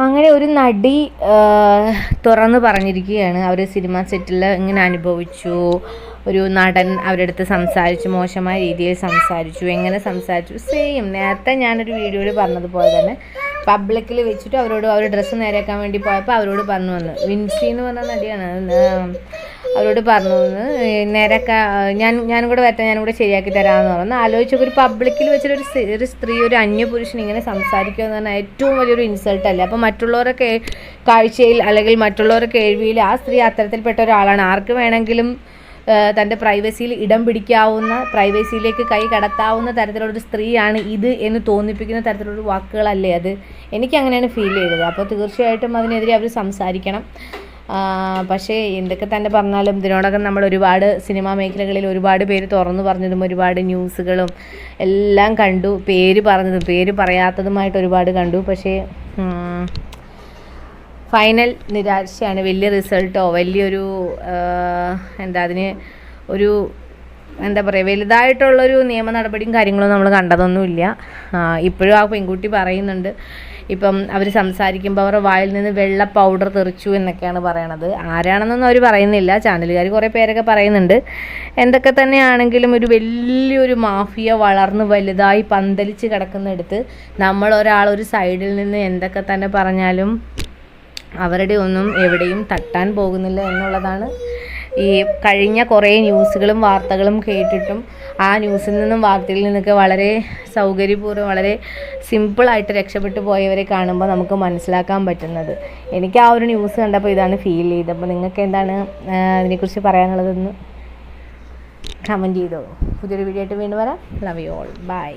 അങ്ങനെ ഒരു നടി തുറന്ന് പറഞ്ഞിരിക്കുകയാണ്. അവർ സിനിമ സെറ്റിൽ ഇങ്ങനെ അനുഭവിച്ചു. ഒരു നടൻ അവരുടെ അടുത്ത് സംസാരിച്ചു മോശമായ രീതിയിൽ സംസാരിച്ചു എങ്ങനെ സംസാരിച്ചു. സെയിം നേരത്തെ ഞാനൊരു വീഡിയോയിൽ പറഞ്ഞതുപോലെ തന്നെ പബ്ലിക്കിൽ വെച്ചിട്ട് അവരോട് അവർ ഡ്രസ്സ് നേരെയാക്കാൻ വേണ്ടി പോയപ്പോൾ അവരോട് പറഞ്ഞു വന്നു. വിൻസി എന്ന് പറഞ്ഞ നടിയാണ്. അവരോട് പറഞ്ഞു നേരൊക്കെ ഞാൻ ഞാനും കൂടെ വരട്ടെ ഞാനും കൂടെ ശരിയാക്കി തരാമെന്ന് പറഞ്ഞു. ആലോചിച്ചപ്പോൾ ഒരു പബ്ലിക്കിൽ വെച്ചൊരു ഒരു സ്ത്രീ- ഒരു അന്യപുരുഷൻ ഇങ്ങനെ സംസാരിക്കുക എന്ന് പറഞ്ഞാൽ ഏറ്റവും വലിയൊരു ഇൻസൾട്ട് അല്ലേ? അപ്പോൾ മറ്റുള്ളവരൊക്കെ കാഴ്ചയിൽ അല്ലെങ്കിൽ മറ്റുള്ളവരുടെ കേൾവിയിൽ ആ സ്ത്രീ അത്തരത്തിൽപ്പെട്ട ഒരാളാണ്. ആർക്ക് വേണമെങ്കിലും തന്റെ പ്രൈവസിയിൽ ഇടം പിടിക്കാവുന്ന പ്രൈവസിയിലേക്ക് കൈ കടത്താവുന്ന തരത്തിലുള്ളൊരു സ്ത്രീയാണ് ഇത് എന്ന് തോന്നിപ്പിക്കുന്ന തരത്തിലുള്ള വാക്കുകളല്ലേ അത്? എനിക്ക് അങ്ങനെയാണ് ഫീൽ ചെയ്തത്. അപ്പോൾ തീർച്ചയായിട്ടും അതിനെതിരെ അവർ സംസാരിക്കണം. പക്ഷേ എന്തൊക്കെ തന്നെ പറഞ്ഞാലും ഇതിനോടകം നമ്മൾ ഒരുപാട് സിനിമാ മേഖലകളിൽ ഒരുപാട് പേര് തുറന്നു പറഞ്ഞതും ഒരുപാട് ന്യൂസുകളും എല്ലാം കണ്ടു. പേര് പറഞ്ഞതും പേര് പറയാത്തതുമായിട്ട് ഒരുപാട് കണ്ടു. പക്ഷേ ഫൈനൽ നിരാശയാണ്. വലിയ റിസൾട്ടോ വലിയൊരു എന്താ അതിന് ഒരു എന്താ പറയുക വലുതായിട്ടുള്ളൊരു നിയമ നടപടിയും കാര്യങ്ങളും നമ്മൾ കണ്ടതൊന്നുമില്ല. ഇപ്പോഴും ആ പെൺകുട്ടി പറയുന്നുണ്ട്. ഇപ്പം അവർ സംസാരിക്കുമ്പോൾ അവരുടെ വായിൽ നിന്ന് വെള്ള പൗഡർ തെറിച്ചു എന്നൊക്കെയാണ് പറയണത്. ആരാണെന്നൊന്നും അവർ പറയുന്നില്ല. ചാനലുകാർ കുറേ പേരൊക്കെ പറയുന്നുണ്ട്. എന്തൊക്കെ തന്നെയാണെങ്കിലും ഒരു വലിയൊരു മാഫിയ വളർന്ന് വലുതായി പന്തലിച്ച് കിടക്കുന്നിടത്ത് നമ്മൾ ഒരാൾ ഒരു സൈഡിൽ നിന്ന് എന്തൊക്കെ തന്നെ പറഞ്ഞാലും അവരുടെ ഒന്നും എവിടെയും തട്ടാൻ പോകുന്നില്ല എന്നുള്ളതാണ് ഈ കഴിഞ്ഞ കുറേ ന്യൂസുകളും വാർത്തകളും കേട്ടിട്ടും ആ ന്യൂസിൽ നിന്നും വാർത്തയിൽ നിന്നൊക്കെ വളരെ സൗകര്യപൂർവം വളരെ സിമ്പിളായിട്ട് രക്ഷപ്പെട്ടു പോയവരെ കാണുമ്പോൾ നമുക്ക് മനസ്സിലാക്കാൻ പറ്റുന്നത്. എനിക്ക് ആ ഒരു ന്യൂസ് കണ്ടപ്പോൾ ഇതാണ് ഫീൽ ചെയ്തത്. അപ്പോൾ നിങ്ങൾക്ക് എന്താണ് അതിനെക്കുറിച്ച് പറയാനുള്ളതെന്ന് കമന്റ് ചെയ്തോ? പുതിയൊരു വീഡിയോ ആയിട്ട് വീണ്ടും വരാം. Love you all by